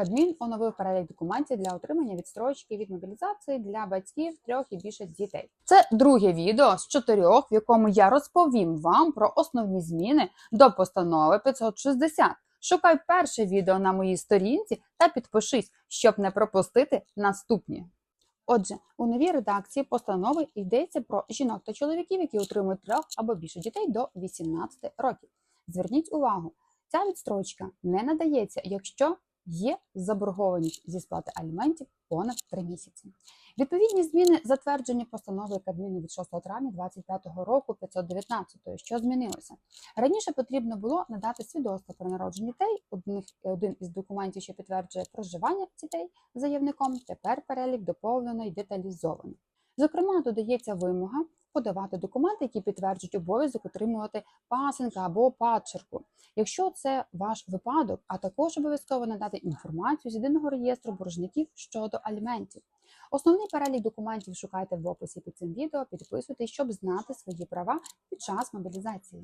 Кабмін оновив перелік документів для отримання відстрочки від мобілізації для батьків трьох і більше дітей. Це друге відео з чотирьох, в якому я розповім вам про основні зміни до постанови 560. Шукай перше відео на моїй сторінці та підпишись, щоб не пропустити наступні. Отже, у новій редакції постанови йдеться про жінок та чоловіків, які отримують трьох або більше дітей до 18 років. Зверніть увагу, ця відстрочка не надається, якщо є заборгованість зі сплати аліментів понад 3 місяці. Відповідні зміни затверджені постановою Кабміну від 6 травня 2025 року 519, що змінилося. Раніше потрібно було надати свідоцтво про народження дітей. Один із документів, що підтверджує проживання дітей заявником. Тепер перелік доповнено і деталізовано. Зокрема, додається вимога подавати документи, які підтверджують обов'язок отримувати пасенка або падчерку. Якщо це ваш випадок, а також обов'язково надати інформацію з єдиного реєстру боржників щодо аліментів. Основний перелік документів шукайте в описі під цим відео. Підписуйтесь, щоб знати свої права під час мобілізації.